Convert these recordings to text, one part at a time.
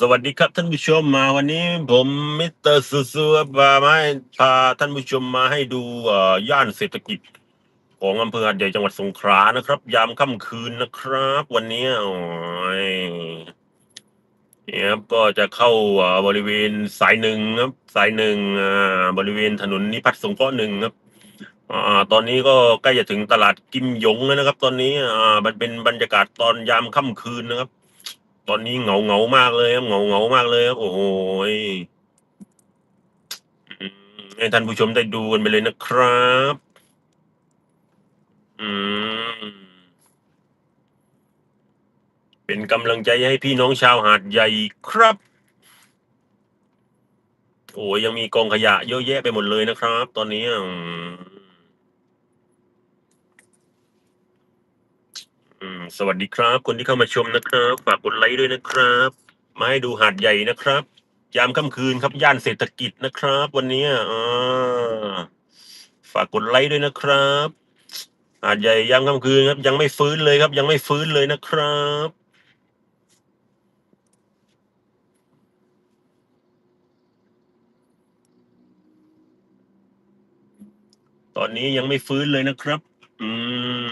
สวัสดีครับท่านผู้ชมมาวันนี้ผมมิสเตอร์ซูซูพามาให้พาท่านผู้ชมมาให้ดูย่านเศรษฐกิจ ของอำเภอหาดใหญ่จังหวัดสงขลานะครับ ยามค่ำคืนนะครับ วันนี้โอ้ยเนี่ยครับก็จะเข้าบริเวณสายหนึ่งครับ สายหนึ่งบริเวณถนนนิพัฒน์สงเคราะห์หนึ่งครับอ่าตอนนี้ก็ใกล้จะถึงตลาดกิมหยงแล้วนะครับ ตอนนี้อ่ามันเป็นบรรยากาศตอนยามค่ำคืนนะครับ ตอนนี้เหงาเหงามากเลยครับเหงาเหงามากเลยครับโอ้โหให้ท่านผู้ชมได้ดูกันไปเลยนะครับ อืม เป็นกำลังใจให้พี่น้องชาวหาดใหญ่ครับ โอ้ยยังมีกองขยะเยอะแยะไปหมดเลยนะครับ ตอนนี้อืม อืมสวัสดีครับ คนที่เข้ามาชมนะครับ ฝากกดไลค์ด้วยนะครับ มาให้ดูหาดใหญ่นะครับ ยามค่ำคืนครับย่านเศรษฐกิจนะครับ วันนี้อ่าฝากกดไลค์ด้วยนะครับ หาดใหญ่ยามค่ำคืนครับ ยังไม่ฟื้นเลยครับ ยังไม่ฟื้นเลยนะครับตอนนี้ยังไม่ฟื้นเลยนะครับ อืม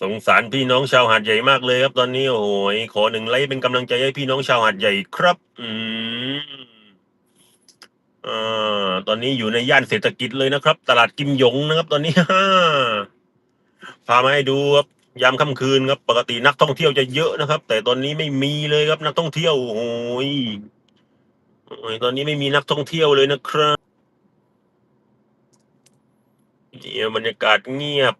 สงสารพี่น้องชาวหาดใหญ่มากเลยครับตอนนี้โอ้โหขอหนึ่งไลค์เป็นกำลังใจให้พี่น้องชาวหาดใหญ่ครับ อืมอ่าตอนนี้อยู่ในย่านเศรษฐกิจเลยนะครับ ตลาดกิมหยงนะครับ ตอนนี้พามาให้ดูครับยามค่ำคืนครับ ปกตินักท่องเที่ยวจะเยอะนะครับ แต่ตอนนี้ไม่มีเลยครับ นักท่องเที่ยวโอ้ยโอ้ยตอนนี้ไม่มีนักท่องเที่ยวเลยนะครับเนี่ยบรรยากาศเงียบ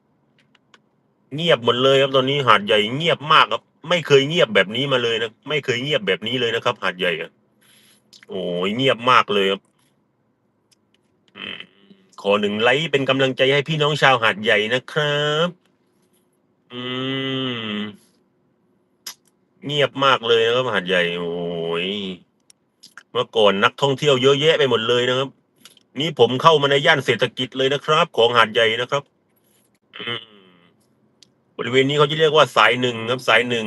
เงียบหมดเลยครับตอนนี้หาดใหญ่เงียบมากครับ ไม่เคยเงียบแบบนี้มาเลยนะไม่เคยเงียบแบบนี้เลยนะครับ หาดใหญ่อะโอ้ยเงียบมากเลยครับขอหนึ่งไลค์เป็นกำลังใจให้พี่น้องชาวหาดใหญ่นะครับ อืม เงียบมากเลยนะครับหาดใหญ่ โอ้ยเมื่อก่อนนักท่องเที่ยวเยอะแยะไปหมดเลยนะครับ นี่ผมเข้ามาในย่านเศรษฐกิจเลยนะครับ ของหาดใหญ่นะครับ อืม บริเวณนี้เขาจะเรียกว่าสายหนึ่งครับสายหนึ่ง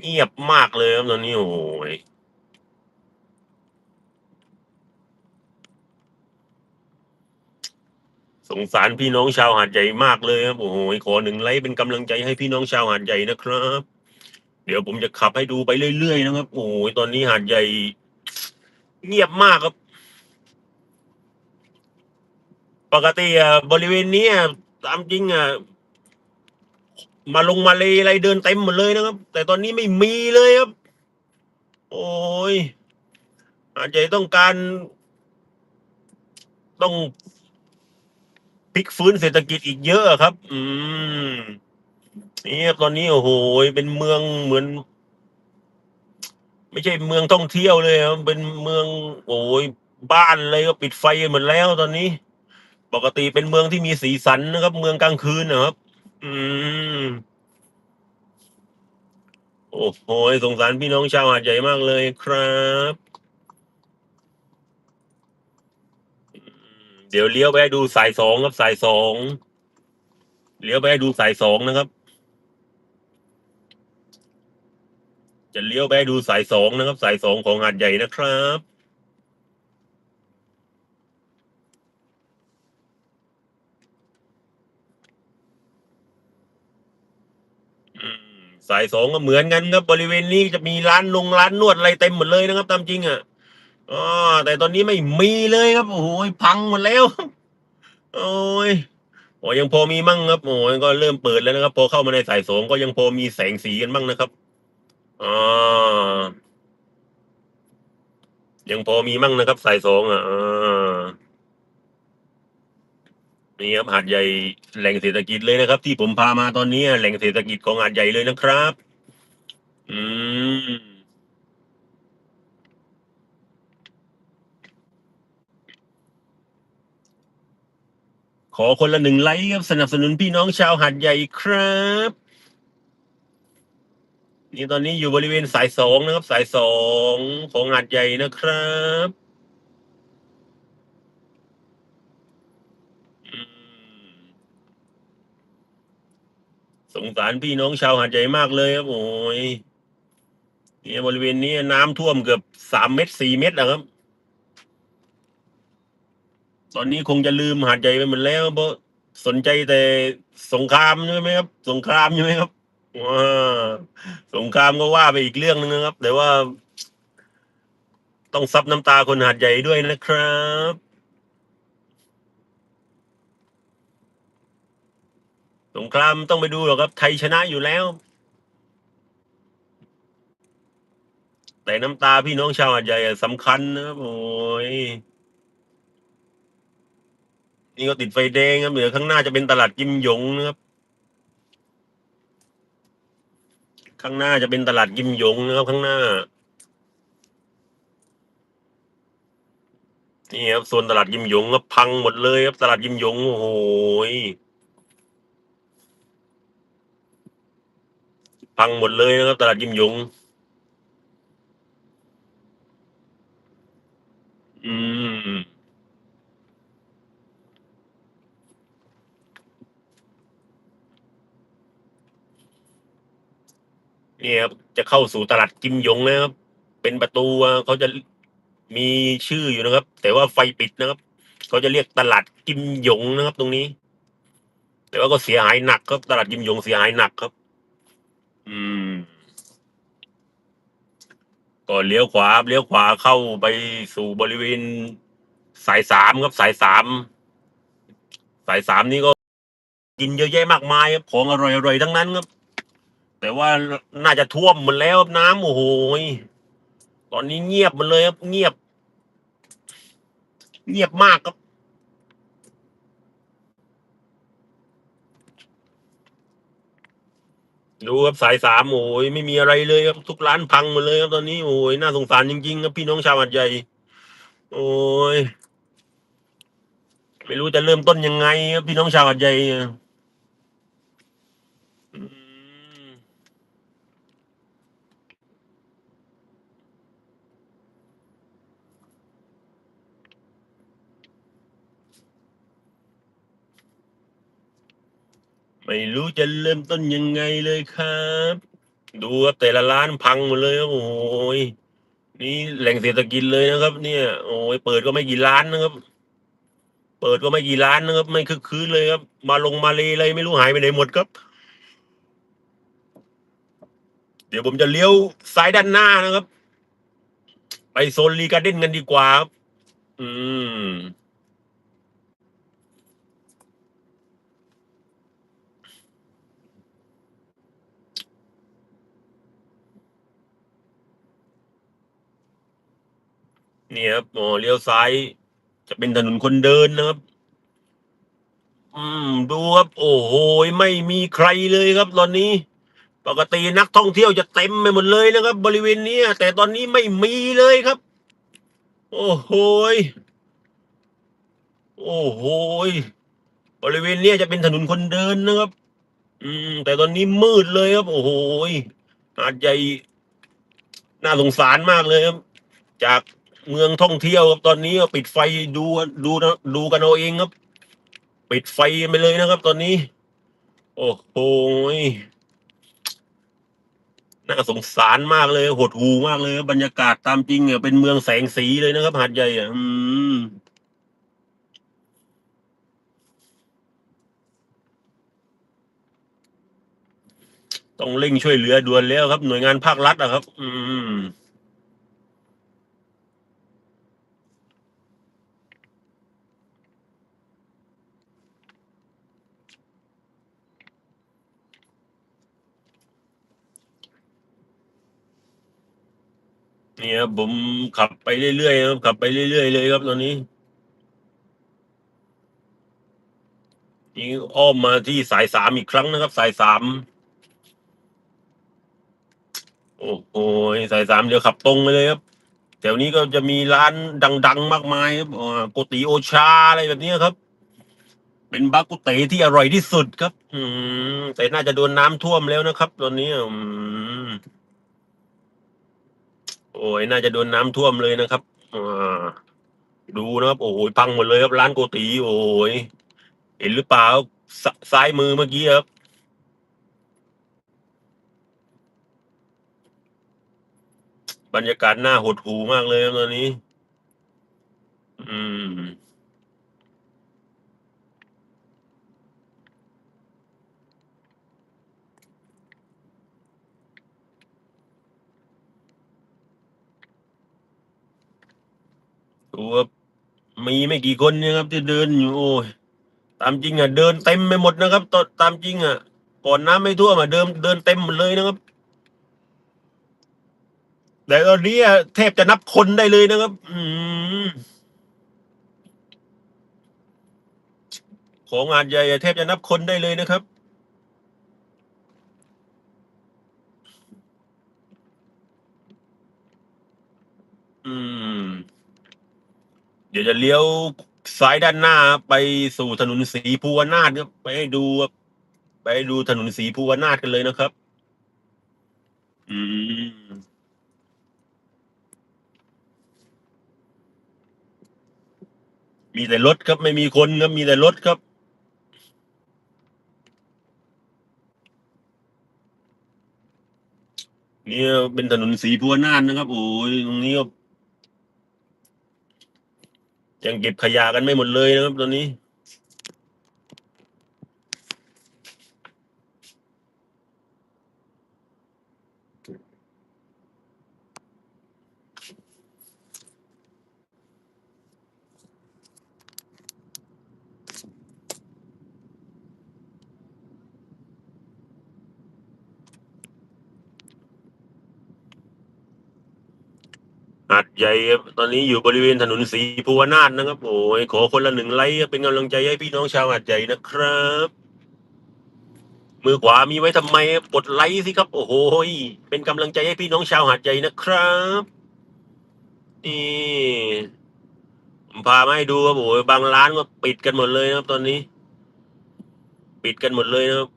เงียบมากเลยครับตอนนี้โอ้ยสงสารพี่น้องชาวหาดใหญ่มากเลยครับโอ้โหขอหนึ่งไลค์เป็นกำลังใจให้พี่น้องชาวหาดใหญ่นะครับ เดี๋ยวผมจะขับให้ดูไปเรื่อยๆนะครับ โอ้โหตอนนี้หาดใหญ่ เงียบมากครับ ปกติอะบริเวณนี้อะตามจริงอะมาลงมาเลยอะไรเดินเต็มหมดเลยนะครับ แต่ตอนนี้ไม่มีเลยครับ โอ้ย อาจจะต้องการ ต้องพลิกฟื้นเศรษฐกิจอีกเยอะครับ อืมนี่ตอนนี้โอ้โหเป็นเมืองเหมือน ไม่ใช่เมืองท่องเที่ยวเลยครับเป็นเมือง โอ้ยบ้านอะไรก็ปิดไฟหมดแล้วตอนนี้ ปกติเป็นเมืองที่มีสีสันนะครับ เมืองกลางคืนนะครับ อืม โอ้โหสงสารพี่น้องชาวหาดใหญ่มากเลยครับเดี๋ยวเลี้ยวไปดูสายสองครับสายสองเลี้ยวไปดูสายสองนะครับ จะเลี้ยวไปดูสายสองนะครับ สายสองของหาดใหญ่นะครับ อืม สายสองก็เหมือนกันครับบริเวณนี้จะมีร้านลงร้านนวดอะไรเต็มหมดเลยนะครับ ตามจริงอะอ๋อแต่ตอนนี้ไม่มีเลยครับ โอ้โหพังหมดแล้ว โอ้ยโอ้ยังพอมีมั่งครับโอ้ยก็เริ่มเปิดแล้วนะครับ พอเข้ามาในสายสองก็ยังพอมีแสงสีกันบ้างนะครับอ๋อยังพอมีมั่งนะครับ สายสองอะอ่า นี่ครับหาดใหญ่แหล่งเศรษฐกิจเลยนะครับ ที่ผมพามาตอนนี้แหล่งเศรษฐกิจของหาดใหญ่เลยนะครับ อืมขอคนละหนึ่งไลค์ครับสนับสนุนพี่น้องชาวหาดใหญ่ครับนี่ตอนนี้อยู่บริเวณสายสองนะครับ สายสองของหาดใหญ่นะครับ ส งสารพี่น้องชาวหาดใหญ่มากเลยครับโอ้ยเนี่ยบริเวณนี้น้ำท่วมเกือบสามเมตรสี่เมตรนะครับ ตอนนี้คงจะลืมหาดใหญ่ไปหมดแล้วเพราะสนใจแต่สงครามใช่ไหมครับ สงครามใช่ไหมครับว้าสงครามก็ว่าไปอีกเรื่องหนึงนะครับ แต่ว่า ต้องซับน้ำตาคนหาดใหญ่ด้วยนะครับ สงครามต้องไปดูหรอกครับ ไทยชนะอยู่แล้ว แต่น้ำตาพี่น้องชาวหาดใหญ่สำคัญนะครับโอ้ยนี่ก็ติดไฟแดงครับเหลือข้างหน้าจะเป็นตลาดกิมหยงนะครับ ข้างหน้าจะเป็นตลาดกิมหยงนะครับข้างหน้านี่ครับส่วนตลาดกิมหยงก็พังหมดเลยครับตลาดกิมหยงโอ้โห พังหมดเลยนะครับ ตลาดกิมยง อืมนี่ครับจะเข้าสู่ตลาดกิมยงแล้วครับ เป็นประตูอะเขาจะมีชื่ออยู่นะครับ แต่ว่าไฟปิดนะครับเขาจะเรียกตลาดกิมยงนะครับ ตรงนี้ แต่ว่าก็เสียหายหนักครับตลาดกิมยงเสียหายหนักครับ อืม ก็เลี้ยวขวาเลี้ยวขวาเข้าไปสู่บริเวณสายสามครับสายสามสายสามนี่ก็ กินเยอะแยะมากมายครับของอร่อยๆทั้งนั้นครับ แต่ว่าน่าจะท่วมหมดแล้วครับน้ำโอ้โหตอนนี้เงียบหมดเลยครับเงียบ เงียบมากครับ ดูครับสายสามโอ้ยไม่มีอะไรเลยครับทุกร้านพังหมดเลยครับตอนนี้โอ้ยน่าสงสารจริงๆครับพี่น้องชาวหาดใหญ่ โอ้ยไม่รู้จะเริ่มต้นยังไงครับพี่น้องชาวหาดใหญ่อืม ไม่รู้จะเริ่มต้นยังไงเลยครับ ดูครับแต่ละร้านพังหมดเลยโอ้ยนี่แหล่งเศรษฐกิจเลยนะครับ เนี่ย โอ้ยเปิดก็ไม่กี่ร้านนะครับ เปิดก็ไม่กี่ร้านนะครับ ไม่คึกคืนเลยครับ มาลงมาเลยอะไรไม่รู้หายไปไหนหมดครับ เดี๋ยวผมจะเลี้ยวซ้ายด้านหน้านะครับ ไปโซนรีการ์เด้นกันดีกว่าครับอืม นี่ครับอ๋อเลี้ยวซ้าย จะเป็นถนนคนเดินนะครับ อืม ดูครับ โอ้โหไม่มีใครเลยครับ ตอนนี้ ปกตินักท่องเที่ยวจะเต็มไปหมดเลยนะครับ บริเวณนี้แต่ตอนนี้ไม่มีเลยครับ โอ้โหโอ้โหบริเวณนี้จะเป็นถนนคนเดินนะครับ อืม แต่ตอนนี้มืดเลยครับ โอ้โหยหาดใหญ่น่าสงสารมากเลยครับ จาก เมืองท่องเที่ยวครับตอนนี้ก็ปิดไฟดูดูดูกันเอาเองครับ ปิดไฟไปเลยนะครับ ตอนนี้ โอ้โหน่าสงสารมากเลย หดหูมากเลยบบรรยากาศตามจริงเนี่ยเป็นเมืองแสงสีเลยนะครับ หาดใหญ่อะอืมต้องเร่งช่วยเหลือด่วนแล้วครับ หน่วยงานภาครัฐอะครับ อืม ครับผมขับไปเรื่อยๆครับขับไปเรื่อยๆเลยครับตอนนี้นี่อ้อมมาที่สายสามอีกครั้งนะครับ สายสามโอ้โหสายสามเดี๋ยวขับตรงไปเลยครับแถวนี้ก็จะมีร้านดัง ๆ มากมายครับอ่าโกติโอชาอะไรแบบนี้ครับ เป็นบากุเตที่อร่อยที่สุดครับ อืมแต่น่าจะโดนน้ำท่วมแล้วนะครับ ตอนนี้อืม โอ้ยน่าจะโดนน้ำท่วมเลยนะครับอดูนะครับ โอ้ยพังหมดเลยครับร้านโกตีโอ้ยเห็นหรือเปล่าซ้ายมือเมื่อกี้ครับบรรยากาศน่าหดหูมากเลยตอนนี้ อืม ดูว่ามีไม่กี่คนนี่ยครับที่เดินอยู่โอ้ยตามจริงอะเดินเต็มไปหมดนะครับตอนตามจริงอะ ก่อนน้ำไม่ท่วมอะเดินเดินเต็มหมดเลยนะครับ แต่ตอนนี้แทบจะนับคนได้เลยนะครับ อืมของงานใหญ่แทบจะนับคนได้เลยนะครับอืม เดี๋ยวจะเลี้ยวซ้ายด้านหน้าไปสู่ถนนศรีภูวนาถครับไปดูไปดูถนนศรีภูวนาถกันเลยนะครับ อืมมีแต่รถครับไม่มีคนครับมีแต่รถครับ นี่เป็นถนนศรีภูวนาถนะครับ โอ้ยตรงนี้ก็ ยังเก็บขยะกันไม่หมดเลยนะครับตอนนี้ ใหญ่ครับตอนนี้อยู่บริเวณถนนศรีภูวนาถนะครับ โอ้ยขอคนละหนึ่งไลค์เป็นกำลังใจให้พี่น้องชาวหาดใหญ่นะครับ มือขวามีไว้ทำไมกดไลค์สิครับ โอ้โหยเป็นกำลังใจให้พี่น้องชาวหาดใหญ่นะครับนี่ผมพามาให้ดูครับโอ้ยบางร้านก็ปิดกันหมดเลยนะครับ ตอนนี้ ปิดกันหมดเลยนะครับ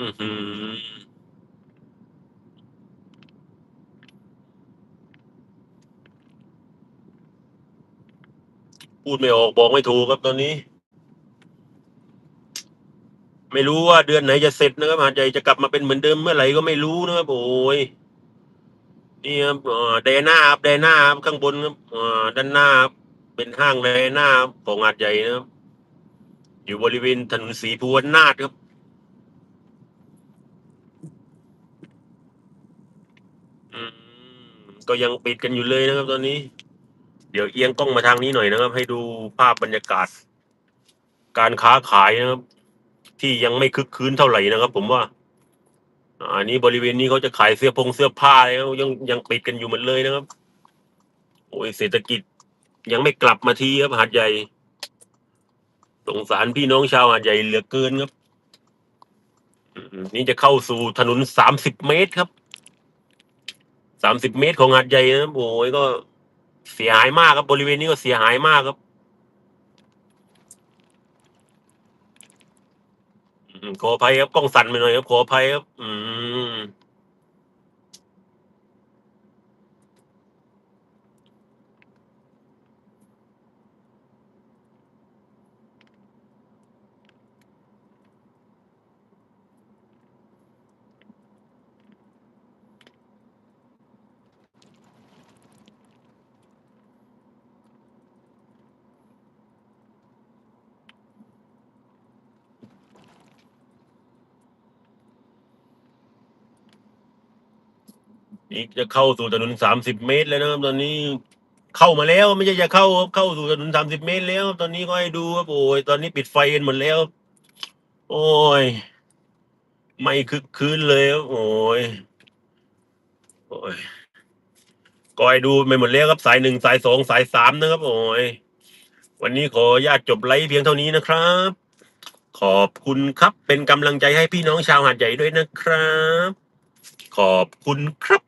อือหือ พูดไม่ออกบอกไม่ถูกครับตอนนี้ ไม่รู้ว่าเดือนไหนจะเสร็จนะครับหาดใหญ่จะกลับมาเป็นเหมือนเดิมเมื่อไหร่ก็ไม่รู้นะครับโอ้ยนี่ครับอ่าแดน่าครับแดน่าครับข้างบนครับด้านหน้าเป็นห้างแดน่าของหาดใหญ่นะครับ อยู่บริเวณถนนศรีภูวนาถครับก็ยังปิดกันอยู่เลยนะครับตอนนี้ เดี๋ยวเอียงกล้องมาทางนี้หน่อยนะครับ ให้ดูภาพบรรยากาศ การค้าขายนะครับ ที่ยังไม่คึกคืนเท่าไหร่นะครับ ผมว่าอันนี้บริเวณนี้เขาจะขายเสื้อพงเสื้อผ้าแล้วยังยังปิดกันอยู่หมดเลยนะครับ โอ้ยเศรษฐกิจยังไม่กลับมาทีครับหาดใหญ่สงสารพี่น้องชาวหาดใหญ่เหลือเกินครับนี่จะเข้าสู่ถนนสามสิบเมตรครับสามสิบเมตรของหาดใหญ่นะครับโอ้ยก็ เสียหายมากครับบริเวณนี้ก็เสียหายมากครับขออภัยครับกล้องสั่นไปหน่อยครับขออภัยครับ อืม อีกจะเข้าสู่ถนนสามสิบเมตรแล้วนะครับตอนนี้เข้ามาแล้วไม่ใช่จะเข้าครับเข้าสู่ถนนสามสิบเมตรแล้วครับตอนนี้ก็ให้ดูครับโอ้ยตอนนี้ปิดไฟกันหมดแล้ว โอ้ย ไม่คึกคืนเลยครับโอ้ยโอ้ยก็ให้ดูไปหมดแล้วครับสายหนึ่งสายสองสายสามนะครับ โอ้ยวันนี้ขอญาตจบไลฟ์เพียงเท่านี้นะครับ ขอบคุณครับเป็นกำลังใจให้พี่น้องชาวหาดใหญ่ด้วยนะครับ ขอบคุณครับ